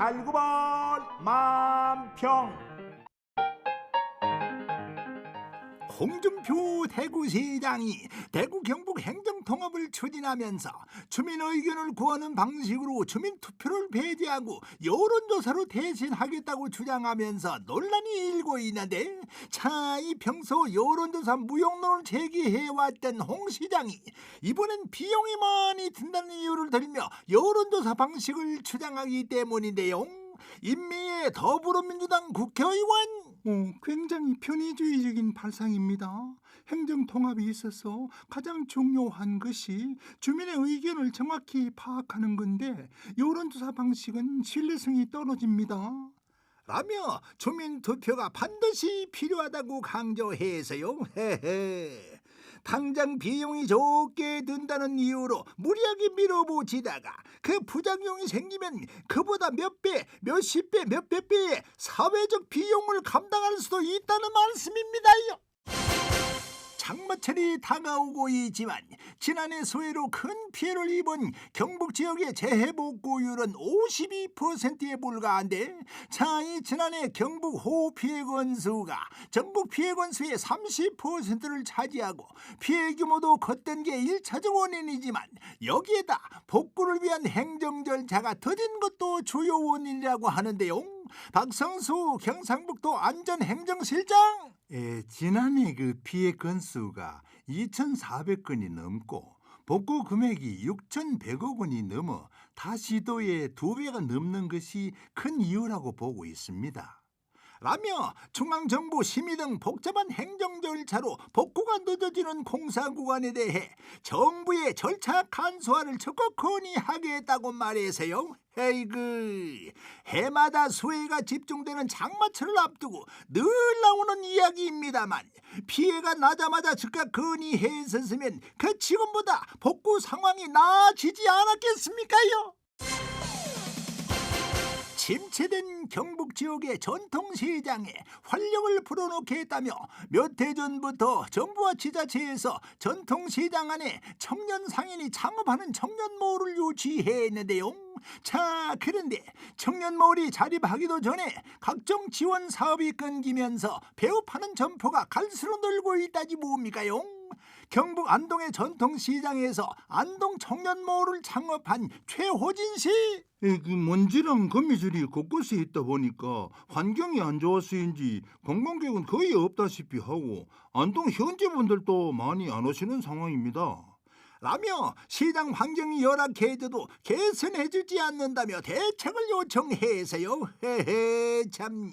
달구벌 만평 홍준표 대구시장이 대구 경북 행정통합을 추진하면서 주민 의견을 구하는 방식으로 주민 투표를 배제하고 여론조사로 대신하겠다고 주장하면서 논란이 일고 있는데 자 이 평소 여론조사 무용론을 제기해왔던 홍 시장이 이번엔 비용이 많이 든다는 이유를 들며 여론조사 방식을 주장하기 때문인데요. 임미애 더불어민주당 국회의원 어, 굉장히 편의주의적인 발상입니다. 행정 통합이 있어서 가장 중요한 것이 주민의 의견을 정확히 파악하는 건데 여론조사 방식은 신뢰성이 떨어집니다. 라며 주민 투표가 반드시 필요하다고 강조해서요. 헤헤. 당장 비용이 적게 든다는 이유로 무리하게 밀어붙이다가 그 부작용이 생기면 그보다 몇 배, 몇십 배, 몇 백 배의 사회적 비용을 감당할 수도 있다는 말씀입니다요. 장마철이 다가오고 있지만 지난해 소해로 큰 피해를 입은 경북 지역의 재해복구율은 52%에 불과한데 자, 이 지난해 경북 호우 피해 건수가 전국 피해 건수의 30%를 차지하고 피해 규모도 컸던 게 1차적 원인이지만 여기에다 복구를 위한 행정 절차가 더딘 것도 주요 원인이라고 하는데요. 박성수 경상북도 안전행정실장 에, 지난해 그 피해 건수가 2,400건이 넘고 복구 금액이 6,100억 원이 넘어 다시도의 두 배가 넘는 것이 큰 이유라고 보고 있습니다. 라며 중앙정부 심의 등 복잡한 행정 절차로 복구가 늦어지는 공사 구간에 대해 정부의 절차 간소화를 적극 건의하겠다고 말해서요. 에이그 해마다 수해가 집중되는 장마철을 앞두고 늘 나오는 이야기입니다만 피해가 나자마자 즉각 건의했었으면 그 지금보다 복구 상황이 나아지지 않았겠습니까요? 침체된 경북 지역의 전통시장에 활력을 불어넣겠다며 몇 해 전부터 정부와 지자체에서 전통시장 안에 청년 상인이 창업하는 청년모를 유치했는데요. 자, 그런데 청년모을이 자립하기도 전에 각종 지원 사업이 끊기면서 배업하는 점포가 갈수록 늘고 있다지 뭡니까요? 경북 안동의 전통시장에서 안동 청년모을을 창업한 최호진 씨 에, 그 먼지랑 거미줄이 곳곳에 있다 보니까 환경이 안 좋아서인지 관광객은 거의 없다시피 하고 안동 현지 분들도 많이 안 오시는 상황입니다. 라며 시장 환경이 열악해져도 개선해주지 않는다며 대책을 요청해서요. 헤헤 참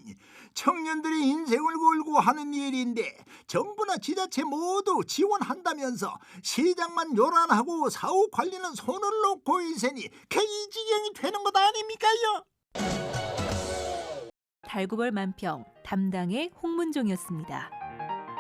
청년들이 인생을 걸고 하는 일인데 정부나 지자체 모두 지원한다면서 시장만 요란하고 사후 관리는 손을 놓고 있으니 그이 지경이 되는 것 아닙니까요? 달구벌 만평 담당의 홍문종이었습니다.